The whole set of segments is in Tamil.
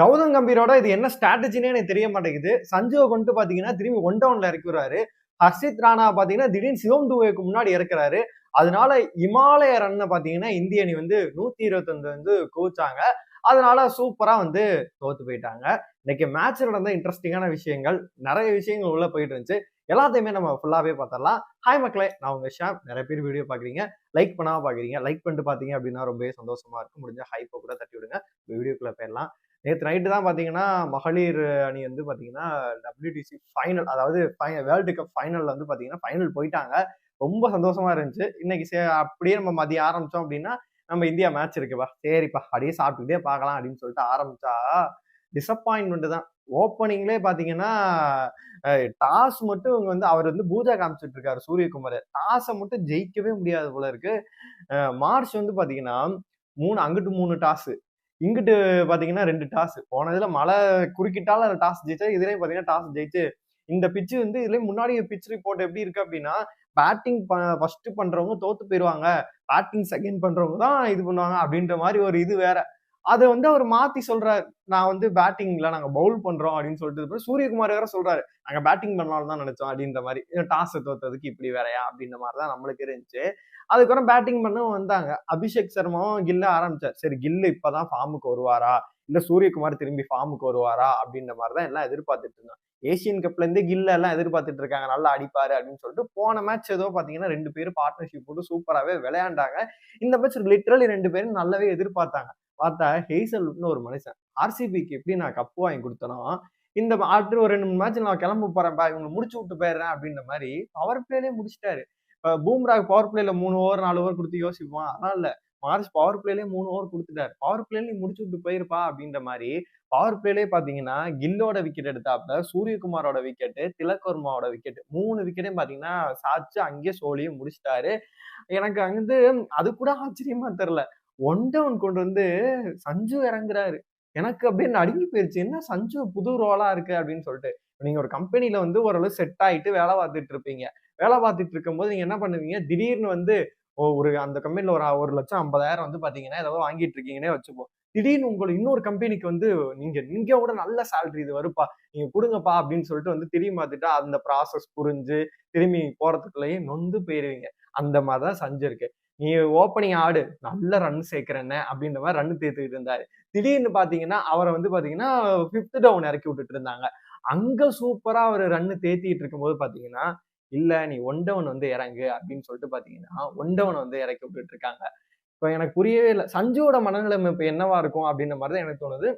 கௌதம் கம்பீரோட இது என்ன ஸ்ட்ராட்டஜினே எனக்கு தெரிய மாட்டேங்குது. சஞ்சுவை கொண்டு பார்த்தீங்கன்னா திரும்பி ஒன் டவுன்ல இறக்கி ஹர்ஷித் ராணா பார்த்தீங்கன்னா திடீர்னு சிவம் துவைக்கு முன்னாடி இறக்குறாரு. அதனால இமாலய ரன்னை பார்த்தீங்கன்னா இந்திய அணி வந்து நூத்தி இருபத்தஞ்சு வந்து குவிச்சாங்க. அதனால சூப்பரா வந்து தோத்து போயிட்டாங்க. இன்னைக்கு மேட்ச் நடந்த இன்ட்ரெஸ்டிங்கான விஷயங்கள் நிறைய விஷயங்கள் உள்ள போயிட்டு இருந்துச்சு. எல்லாத்தையுமே நம்ம ஃபுல்லாவே பார்த்துடலாம். ஹாய் மக்களே நான் உங்க ஷாம். நிறைய பேர் வீடியோ பாக்குறீங்க லைக் பண்ணாம பாக்குறீங்க லைக் பண்ணிட்டு பாத்தீங்க அப்படின்னா ரொம்பவே சந்தோஷமா இருக்கும். முடிஞ்ச ஹைப்பை கூட தட்டி விடுங்க வீடியோக்குள்ள போயிடலாம். நேற்று நைட்டு தான் பார்த்தீங்கன்னா மகளிர் அணி வந்து பார்த்தீங்கன்னா டபிள்யூடிசி ஃபைனல் அதாவது வேர்ல்டு கப் ஃபைனலில் வந்து பார்த்தீங்கன்னா ஃபைனல் போயிட்டாங்க. ரொம்ப சந்தோஷமா இருந்துச்சு. இன்னைக்கு சே அப்படியே நம்ம மதியம் ஆரம்பித்தோம் அப்படின்னா நம்ம இந்தியா மேட்ச் இருக்குப்பா சரிப்பா அப்படியே சாப்பிட்டுக்கிட்டே பார்க்கலாம் அப்படின்னு சொல்லிட்டு ஆரம்பிச்சா டிசப்பாயின்மெண்ட் தான். ஓப்பனிங்லேயே பார்த்தீங்கன்னா டாஸ் மட்டும் இவங்க வந்து அவர் வந்து பூஜா காமிச்சிட்டு இருக்காரு சூரியகுமார். டாஸை மட்டும் ஜெயிக்கவே முடியாது போல இருக்கு. மார்ச் வந்து பார்த்தீங்கன்னா மூணு அங்கிட்டு மூணு டாஸ். இங்கிட்டு பார்த்தீங்கன்னா ரெண்டு டாஸ். போனதுல மழை குறுக்கிட்டாலும் டாஸ் ஜெயிச்சா இதுலேயும் பார்த்தீங்கன்னா டாஸ் ஜெயிச்சு இந்த பிச்சு வந்து இதுலேயும் முன்னாடி பிச் ரிப்போர்ட் எப்படி இருக்கு அப்படின்னா பேட்டிங் ஃபர்ஸ்ட் பண்றவங்க தோத்து போயிருவாங்க. பேட்டிங் செகண்ட் பண்றவங்க தான் இது பண்ணுவாங்க அப்படின்ற மாதிரி ஒரு இது வேற. அதை வந்து அவர் மாத்தி சொல்றாரு. நான் வந்து பேட்டிங்ல நாங்க பவுல் பண்றோம் அப்படின்னு சொல்லிட்டு சூரியகுமார் வேற சொல்றாரு. நாங்க பேட்டிங் பண்ணாலும் தான் நினைச்சோம் அப்படின்ற மாதிரி. டாஸ் தோத்ததுக்கு இப்படி வேறையா அப்படின்ற மாதிரி தான் நம்மளுக்கு இருந்துச்சு. அதுக்கப்புறம் பேட்டிங் பண்ண வந்தாங்க. அபிஷேக் சர்மாவும் கில்ல ஆரம்பிச்சார். சரி கில்லு இப்பதான் ஃபார்முக்கு வருவாரா? இல்ல சூரியகுமார் திரும்பி ஃபார்முக்கு வருவாரா? அப்படின்ற மாதிரி தான் எல்லாம் எதிர்பார்த்துட்டு இருந்தாங்க ஏசியன் கப்ல இருந்து கில்ல எல்லாம் எதிர்பார்த்துட்டு இருக்காங்க. நல்லா அடிப்பாரு அப்படின்னு சொல்லிட்டு போன மேட்ச் ஏதோ பாத்தீங்கன்னா ரெண்டு பேரும் பார்ட்னர்ஷிப் போட்டு சூப்பராகவே விளையாண்டாங்க. இந்த மேட்ச் லிட்டரலி ரெண்டு பேரும் நல்லாவே எதிர்பார்த்தாங்க. பார்த்தா ஹெய்சல்னு ஒரு மனுஷன். ஆர்சிபிக்கு எப்படி நான் கப்பு வாங்கி கொடுத்தனோ இந்த அடுத்து ஒரு ரெண்டு மூணு மேட்ச் நான் கிளம்ப போறேன்ப்பா இவங்க முடிச்சு விட்டு போயிடுறேன் அப்படின்ற மாதிரி பவர் பிளேலேயே முடிச்சிட்டாரு. இப்போ பூம்ராக் பவர் பிளேல மூணு ஓவர் நாலு ஓவர் கொடுத்து யோசிப்போம். அதனால இல்ல. மார்ச் பவர் பிளேலேயே மூணு ஓவர் கொடுத்துட்டாரு. பவர் பிளேல நீ முடிச்சு விட்டு போயிருப்பா அப்படின்ற மாதிரி பவர் பிளேலே பாத்தீங்கன்னா கில்லோட விக்கெட் எடுத்தாப்புல சூரியகுமாரோட விக்கெட்டு திலக்வர்மாவோட விக்கெட் மூணு விக்கெட்டையும் பாத்தீங்கன்னா சாச்சு அங்கேயே சோழியும் முடிச்சிட்டாரு. எனக்கு வந்து அது கூட ஆச்சரியமா தெரியல. ஒன் டவுன் கொண்டு வந்து சஞ்சு இறங்குறாரு. எனக்கு அப்படியே அடுங்கி போயிருச்சு. என்ன சஞ்சு புது ரோலா இருக்கு? அப்படின்னு சொல்லிட்டு. நீங்க ஒரு கம்பெனில வந்து ஓரளவு செட் ஆயிட்டு வேலை பார்த்துட்டு இருப்பீங்க. வேலை பார்த்துட்டு இருக்கும்போது நீங்க என்ன பண்ணுவீங்க? திடீர்னு வந்து ஒரு அந்த கம்பெனில ஒரு ஒரு லட்சம் ஐம்பதாயிரம் வந்து பாத்தீங்கன்னா ஏதாவது வாங்கிட்டு இருக்கீங்கன்னே வச்சுப்போம். திடீர்னு உங்களுக்கு இன்னொரு கம்பெனிக்கு வந்து நீங்க நீங்க கூட நல்ல சேலரி இது வருப்பா நீங்க கொடுங்கப்பா. அப்படின்னு சொல்லிட்டு வந்து திரும்பி பார்த்துட்டா அந்த ப்ராசஸ் புரிஞ்சு திரும்பி போறதுக்குள்ளேயே நொந்து போயிருவீங்க. அந்த மாதிரிதான் சஞ்சிருக்கு நீ ஓப்பனிங் ஆடு நல்ல ரன் சேர்க்கிறேன்ன அப்படின்ற மாதிரி ரன் தேர்த்துக்கிட்டு இருந்தாரு. திடீர்னு பாத்தீங்கன்னா அவரை வந்து பாத்தீங்கன்னா பிப்த் டவுன் இறக்கி விட்டுட்டு இருந்தாங்க. அங்க சூப்பரா அவர் ரன்னு தேத்திட்டு இருக்கும்போது பாத்தீங்கன்னா இல்ல நீ ஒன் டவுன் வந்து இறங்கு அப்படின்னு சொல்லிட்டு பாத்தீங்கன்னா ஒன் டவுன் வந்து இறக்கி விட்டுட்டு இருக்காங்க. இப்போ எனக்கு புரியவே இல்லை. சஞ்சுவோட மனநிலைமை இப்போ என்னவா இருக்கும் அப்படின்ற மாதிரி தான் எனக்கு தோணுது.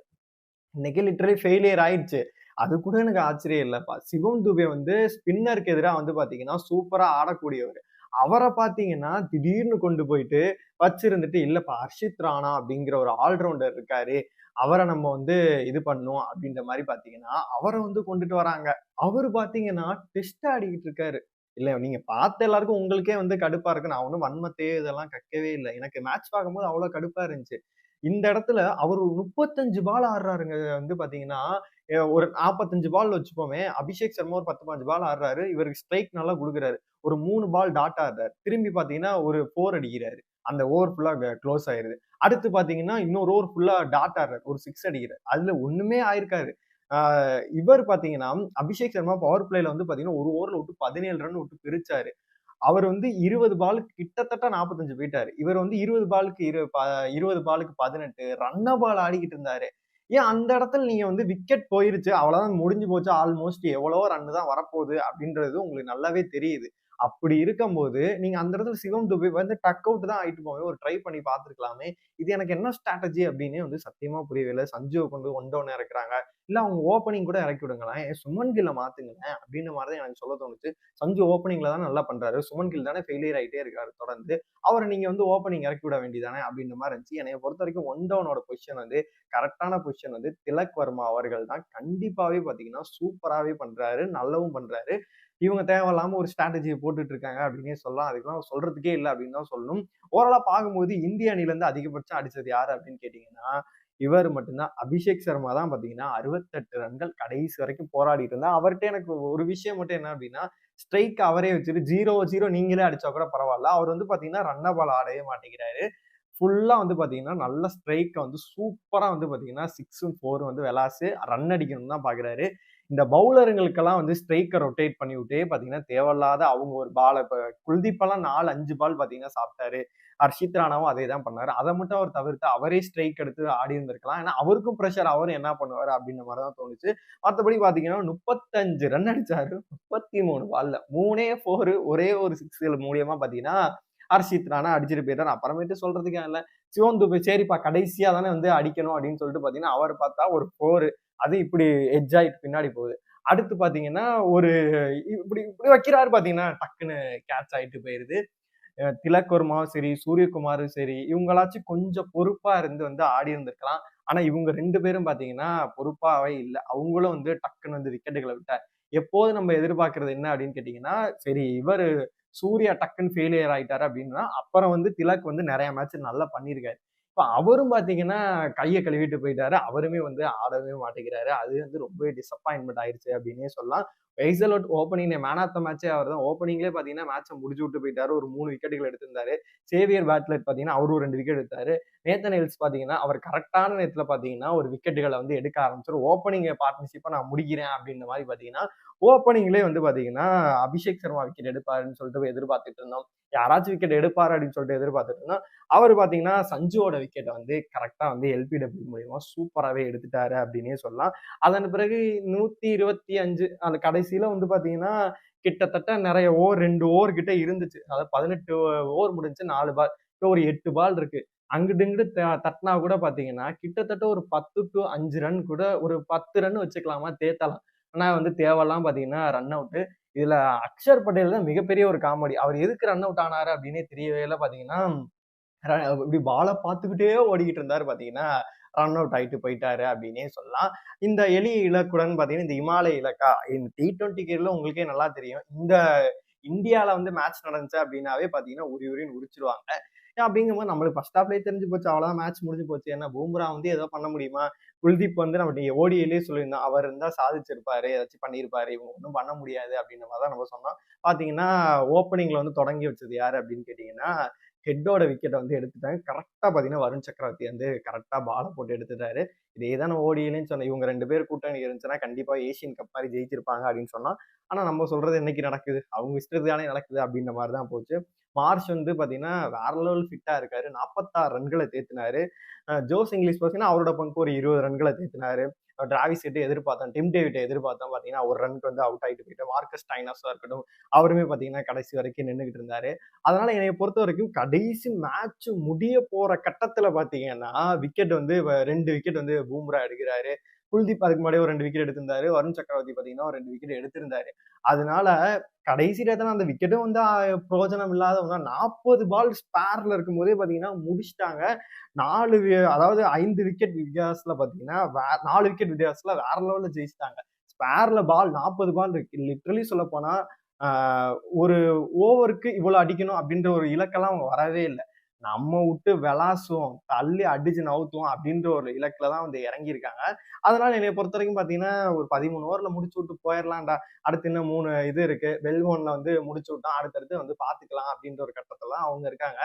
இன்னைக்கு லிட்டரலி ஃபெயிலியர் ஆயிடுச்சு. அது கூட எனக்கு ஆச்சரியம் இல்லைப்பா. சிவம் துபே வந்து ஸ்பின்னருக்கு எதிராக வந்து பாத்தீங்கன்னா சூப்பரா ஆடக்கூடியவர். அவரை பார்த்தீங்கன்னா திடீர்னு கொண்டு போயிட்டு வச்சிருந்துட்டு இல்லைப்பா ஹர்ஷித் ராணா அப்படிங்கிற ஒரு ஆல்ரவுண்டர் இருக்காரு. அவரை நம்ம வந்து இது பண்ணும் அப்படின்ற மாதிரி பார்த்தீங்கன்னா அவரை வந்து கொண்டுட்டு வராங்க. அவர் பார்த்தீங்கன்னா டெஸ்ட் ஆடிக்கிட்டு இருக்காரு. இல்லை நீங்க பார்த்த எல்லாருக்கும் உங்களுக்கே வந்து கடுப்பா இருக்கு. நான் ஒன்றும் வன்மத்தே இதெல்லாம் கக்கவே இல்லை. எனக்கு மேட்ச் பார்க்கும்போது அவ்வளோ கடுப்பா இருந்துச்சு. இந்த இடத்துல அவர் முப்பத்தஞ்சு பால் ஆடுறாருங்க வந்து பாத்தீங்கன்னா ஒரு நாற்பத்தஞ்சு பால் வச்சுப்போமே அபிஷேக் சர்மா ஒரு பத்து பாஞ்சு பால் ஆடுறாரு இவருக்கு ஸ்ட்ரைக் நல்லா கொடுக்குறாரு. ஒரு மூணு பால் டாட் ஆடுறாரு. திரும்பி பாத்தீங்கன்னா ஒரு ஃபோர் அடிக்கிறாரு. அந்த ஓவர் ஃபுல்லா க்ளோஸ் ஆயிருது. அடுத்து பாத்தீங்கன்னா இன்னொரு ஓவர் ஃபுல்லா டாட் ஆடுறாரு. ஒரு சிக்ஸ் அடிக்கிறார். அதுல ஒண்ணுமே ஆயிருக்காரு இவர் பாத்தீங்கன்னா அபிஷேக் சர்மா பவர் பிளேல வந்து பாத்தீங்கன்னா ஒரு ஓவர்ல விட்டு பதினேழு ரன் விட்டு பிரிச்சாரு. அவர் வந்து இருபது பாலுக்கு கிட்டத்தட்ட நாற்பத்தஞ்சு போயிட்டாரு. இவர் வந்து இருபது பாலுக்கு இரு இருபது பாலுக்கு பதினெட்டு ரன்ன பால் ஆடிக்கிட்டு இருந்தாரு. ஏன் அந்த இடத்துல நீங்க வந்து விக்கெட் போயிருச்சு அவ்வளவுதான் முடிஞ்சு போச்சு ஆல்மோஸ்ட் எவ்வளவோ ரன் தான் வரப்போகுது அப்படின்றது உங்களுக்கு நல்லாவே தெரியுது. அப்படி இருக்கும்போது நீங்க அந்த இடத்துல சிவம் துபை வந்து டக் அவுட் தான் ஆயிட்டு போவே ஒரு ட்ரை பண்ணி பார்த்துருக்கலாமே. இது எனக்கு என்ன ஸ்ட்ராட்டஜி அப்படின்னே வந்து சத்தியமா புரியவில்லை சஞ்சுவை கொண்டு ஒன் டவுன் இறக்குறாங்க. இல்ல அவங்க ஓப்பனிங் கூட இறக்கி விடுங்களேன். சுமன் கில்ல மாத்துங்களேன் அப்படின்னு மாதிரி தான் எனக்கு சொல்ல தோணுச்சு. சஞ்சு ஓப்பனிங்ல தான் நல்லா பண்றாரு. சுமன் கில் தானே ஃபெயிலியர் ஆகிட்டே இருக்காரு தொடர்ந்து. அவரை நீங்க வந்து ஓப்பனிங் இறக்கி விட வேண்டியதானே அப்படின்ற மாதிரி இருந்துச்சு. என்னை பொறுத்த வரைக்கும் ஒன் டவுனோட பொசிஷன் வந்து கரெக்டான பொசிஷன் வந்து திலக் வர்மா அவர்கள் தான். கண்டிப்பாவே பாத்தீங்கன்னா சூப்பராகவே பண்றாரு நல்லாவும் பண்றாரு. இவங்க தேவையில்லாம ஒரு ஸ்ட்ராட்டஜியை போட்டுட்டு இருக்காங்க அப்படின்னே சொல்லலாம். அதுக்கெல்லாம் சொல்றதுக்கே இல்லை அப்படின்னு தான் சொல்லணும். ஓரளா பார்க்கும்போது இந்திய அணிலேருந்து அதிகபட்சம் அடிச்சது யாரு அப்படின்னு கேட்டீங்கன்னா இவர் மட்டும்தான். அபிஷேக் சர்மா தான் பார்த்தீங்கன்னா அறுபத்தெட்டு ரன்கள் கடைசி வரைக்கும் போராடிட்டு இருந்தா அவர்கிட்ட எனக்கு ஒரு விஷயம் மட்டும் என்ன அப்படின்னா ஸ்ட்ரைக் அவரே வச்சுட்டு ஜீரோ ஜீரோ நீங்களே அடிச்சா கூட பரவாயில்ல. அவர் வந்து பார்த்தீங்கன்னா ரன்ன பால் ஆடவே மாட்டேங்கிறாரு. ஃபுல்லாக வந்து பார்த்தீங்கன்னா நல்ல ஸ்ட்ரைக்கை வந்து சூப்பராக வந்து பார்த்தீங்கன்னா சிக்ஸும் ஃபோரும் வந்து விளாசு ரன் அடிக்கணும்னு தான் பார்க்குறாரு. இந்த பவுலருங்களுக்கெல்லாம் வந்து ஸ்ட்ரைக்கை ரொட்டேட் பண்ணி விட்டே பார்த்தீங்கன்னா தேவையில்லாத அவங்க ஒரு பால் இப்போ குல்தீப்பெல்லாம் நாலு அஞ்சு பால் பார்த்தீங்கன்னா சாப்பிட்டாரு. ஹர்ஷித் ராணாவும் அதே தான் பண்ணாரு. அதை மட்டும் அவர் தவிர்த்து அவரே ஸ்ட்ரைக் எடுத்து ஆடி இருந்திருக்கலாம். ஏன்னா அவருக்கும் ப்ரெஷர் அவரும் என்ன பண்ணுவார் அப்படின்ற மாதிரி தான் தோணுச்சு. மற்றபடி பார்த்தீங்கன்னா முப்பத்தஞ்சு ரன் அடிச்சாரு. முப்பத்தி மூணு பால்ல மூணே ஃபோரு ஒரே ஒரு சிக்ஸ்கள் மூலியமா பார்த்தீங்கன்னா ஹர்ஷித் ராணா அடிச்சிட்டு போயிட்டார். அப்புறமேட்டு சொல்றதுக்கே இல்லை. சிவன் சரிப்பா கடைசியா தானே வந்து அடிக்கணும் அப்படின்னு சொல்லிட்டு பார்த்தீங்கன்னா அவர் பார்த்தா ஒரு ஃபோரு அது இப்படி எட்ஜ் ஆகிட்டு பின்னாடி போகுது. அடுத்து பாத்தீங்கன்னா ஒரு இப்படி இப்படி வைக்கிறாரு பாத்தீங்கன்னா டக்குன்னு கேட்ச் ஆயிட்டு போயிருது. அஹ் சரி சூரியகுமாரும் சரி இவங்களாச்சும் கொஞ்சம் பொறுப்பா இருந்து வந்து ஆடி இருந்திருக்கலாம். ஆனா இவங்க ரெண்டு பேரும் பாத்தீங்கன்னா பொறுப்பாவே இல்லை. அவங்களும் வந்து டக்குன்னு வந்து விக்கெட்டுகளை விட்டார். எப்போது நம்ம எதிர்பார்க்கறது என்ன அப்படின்னு கேட்டீங்கன்னா சரி இவர் சூர்யா டக்குன்னு ஃபெயிலியர் ஆயிட்டாரு அப்படின்னா அப்புறம் வந்து திலக் வந்து நிறைய மேட்ச் நல்லா பண்ணியிருக்காரு. இப்போ அவரும் பார்த்தீங்கன்னா கையை கழுவிட்டு போயிட்டாரு. அவருமே வந்து ஆடவே மாட்டேங்கிறாரு. அது வந்து ரொம்ப டிசப்பாயின்மெண்ட் ஆயிடுச்சு அப்படின்னே சொல்லலாம். வெய்சலோட் ஓப்பனிங் மேன் ஆஃப் த மேட்சே அவர் தான். ஓப்பனிங்லேயே பார்த்தீங்கன்னா மேட்சை முடிச்சு விட்டு போயிட்டாரு. ஒரு மூணு விக்கெட்டுகள் எடுத்திருந்தாரு. சேவியர் பேட்லெட் பார்த்தீங்கன்னா அவரும் ரெண்டு விக்கெட் எடுத்தாரு. நேத்தன் ஹில்ஸ் பார்த்தீங்கன்னா அவர் கரெக்டான நேரத்தில் பார்த்தீங்கன்னா ஒரு விக்கெட்டுகளை வந்து எடுக்க ஆரம்பிச்சிடும் ஓப்பனிங் பார்ட்னர்ஷிப்பை நான் முடிக்கிறேன் அப்படின்ற மாதிரி பார்த்தீங்கன்னா ஓப்பனிங்லேயே வந்து பார்த்தீங்கன்னா அபிஷேக் சர்மா விக்கெட் எடுப்பாருன்னு சொல்லிட்டு எதிர்பார்த்துட்டு இருந்தோம். யாராச்சும் விக்கெட் எடுப்பார் அப்படின்னு சொல்லிட்டு எதிர்பார்த்துட்டு இருந்தோம். அவர் பார்த்தீங்கன்னா சஞ்சுவோட விக்கெட்டை வந்து கரெக்டாக வந்து எல்பிடபிள்யூ மூலியமாக சூப்பராகவே எடுத்துட்டாரு அப்படின்னே சொல்லலாம். அதன் பிறகு நூற்றி இருபத்தி அஞ்சு அந்த கடைசியில வந்து பாத்தீங்கன்னா கிட்டத்தட்ட நிறைய ஓவர் ரெண்டு ஓவர் கிட்ட இருந்துச்சு. அதாவது பதினெட்டு ஓவர் முடிஞ்சு நாலு பால் இப்போ ஒரு எட்டு பால் இருக்கு. அங்கிட்டு இங்கிட்டு த- தட்டினா கூட பாத்தீங்கன்னா கிட்டத்தட்ட ஒரு பத்து டு அஞ்சு ரன் கூட ஒரு பத்து ரன் வச்சுக்கலாமா தேத்தலாம். ஆனா வந்து தேவையெல்லாம் பாத்தீங்கன்னா ரன் அவுட்டு இதுல அக்ஷர் பட்டேல் தான் மிகப்பெரிய ஒரு காமெடி. அவர் எதுக்கு ரன் அவுட் ஆனாரு அப்படின்னே தெரியவே இல்லை பாத்தீங்கன்னா இப்படி பாலை பார்த்துக்கிட்டே ஓடிக்கிட்டு இருந்தாரு பாத்தீங்கன்னா ரன் அவுட் ஆகிட்டு போயிட்டாரு அப்படின்னே சொல்லலாம். இந்த எளிய இலக்குடன் பார்த்தீங்கன்னா இந்த இமாலய இலக்கா இந்த டி டுவெண்ட்டி கேரில் உங்களுக்கே நல்லா தெரியும். இந்த இந்தியாவில் வந்து மேட்ச் நடந்துச்சு அப்படின்னாவே பார்த்தீங்கன்னா உரி உரின்னு உரிச்சிருவாங்க. ஏன் அப்படிங்கும்போது நம்மளுக்கு ஃபர்ஸ்ட் ஹாஃப்லேயே தெரிஞ்சு போச்சு அவ்வளோதான் மேட்ச் முடிஞ்சு போச்சு. ஏன்னா பூம்ரா வந்து ஏதோ பண்ண முடியுமா? குல்தீப் வந்து நம்ம ஓடியிலே சொல்லியிருந்தோம் அவர் இருந்தால் சாதிச்சிருப்பாரு ஏதாச்சும் பண்ணியிருப்பாரு. இவங்க ஒன்றும் பண்ண முடியாது அப்படின்ற மாதிரி தான் நம்ம சொன்னோம். பார்த்தீங்கன்னா ஓப்பனிங்ல வந்து தொடங்கி வச்சது யார் அப்படின்னு கேட்டிங்கன்னா ஹெட்டோட விக்கெட்டை வந்து எடுத்துட்டாங்க. கரெக்டாக பார்த்தீங்கன்னா வருண் சக்கரவர்த்தி வந்து கரெக்டாக பாலை போட்டு எடுத்துட்டாரு. இதே தான் ஓடியிலேன்னு சொன்னேன். இவங்க ரெண்டு பேர் கூட்டணி இருந்துச்சுன்னா கண்டிப்பாக ஏஷியன் கப் மாதிரி ஜெயிச்சிருப்பாங்க அப்படின்னு சொன்னால் ஆனால் நம்ம சொல்கிறது என்னைக்கு நடக்குது? அவங்க இஷ்டத்துக்கானே நடக்குது அப்படின்ற மாதிரி தான் போச்சு. மார்ச் வந்து பார்த்தீங்கன்னா வேற லெவல் ஃபிட்டாக இருக்காரு. நாற்பத்தாறு ரன்களை தேத்தினாரு. ஜோஸ் இங்கிலீஷ் பார்த்தீங்கன்னா அவரோட பங்கு ஒரு இருபது ரன்களை தேத்தினாரு. டிராவிஸ் கிட்ட எதிர்பார்த்தோம் டிம் டேவிட்டை எதிர்பார்த்தோம் பார்த்தீங்கன்னா ஒரு ரனுக்கு வந்து அவுட் ஆகிட்டு போயிட்டு மார்க்கஸ் டைனாஸாக இருக்கட்டும் அவருமே பார்த்தீங்கன்னா கடைசி வரைக்கும் நின்றுகிட்டு இருந்தாரு. அதனால என்னை பொறுத்த வரைக்கும் கடைசி மேட்ச் முடிய போற கட்டத்தில் பார்த்தீங்கன்னா விக்கெட் வந்து ரெண்டு விக்கெட் வந்து பூம்ரா எடுக்கிறாரு. குல்தீப் அதுக்கு முன்னாடி ஒரு ரெண்டு விக்கெட் எடுத்திருந்தாரு. வருண் சக்கரவர்த்தி பார்த்தீங்கன்னா ஒரு ரெண்டு விக்கெட் எடுத்திருந்தாரு. அதனால கடைசி நேரத்தில் அந்த விக்கெட்டும் வந்து பிரோஜனம் பிரயோஜனம் இல்லாத நாற்பது பால் ஸ்பேர்ல இருக்கும் போதே பார்த்தீங்கன்னா முடிச்சிட்டாங்க. நாலு வி- அதாவது ஐந்து விக்கெட் வித்தியாசத்தில் பார்த்தீங்கன்னா நாலு விக்கெட் வித்தியாசத்தில் வேற லெவலில் ஜெயிச்சிட்டாங்க. ஸ்பேர்ல பால் நாற்பது பால் இருக்கு. லிட்ரலி சொல்ல போனா ஒரு ஓவருக்கு இவ்வளோ அடிக்கணும் அப்படின்ற ஒரு இலக்கெல்லாம் அவங்க வரவே இல்லை. நம்ம விட்டு விளாசுவோம் தள்ளி அடிச்சு நவுத்துவோம் அப்படின்ற ஒரு இலக்குல தான் வந்து இறங்கியிருக்காங்க. அதனால என்னை பொறுத்த வரைக்கும் பாத்தீங்கன்னா ஒரு பதிமூணு ஓவர்ல முடிச்சு விட்டு போயிடலாம்டா அடுத்து இன்னும் மூணு இது இருக்கு. வெல்மோன்ல வந்து முடிச்சு விட்டோம் அடுத்தடுத்து வந்து பாத்துக்கலாம் அப்படின்ற ஒரு கட்டத்துல தான் அவங்க இருக்காங்க.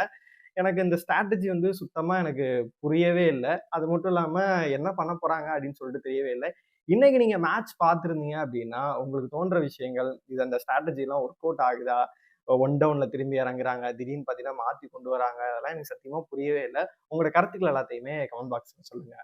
எனக்கு இந்த ஸ்ட்ராட்டஜி வந்து சுத்தமா எனக்கு புரியவே இல்லை. அது மட்டும் இல்லாம என்ன பண்ண போறாங்க அப்படின்னு சொல்லிட்டு தெரியவே இல்லை. இன்னைக்கு நீங்க மேட்ச் பார்த்துருந்தீங்க அப்படின்னா உங்களுக்கு தோன்ற விஷயங்கள் இது அந்த ஸ்ட்ராட்டஜி எல்லாம் ஒர்க் அவுட் ஆகுதா? ஒன் டவுன்ல திரும்பி இறங்குறாங்க. திடீர்னு பாத்தீங்கன்னா மாத்தி கொண்டு வராங்க. அதெல்லாம் எனக்கு சத்தியமா புரியவே இல்லை. உங்களோட கருத்துக்கள் எல்லாத்தையுமே கமெண்ட் பாக்ஸ்ல சொல்லுங்க.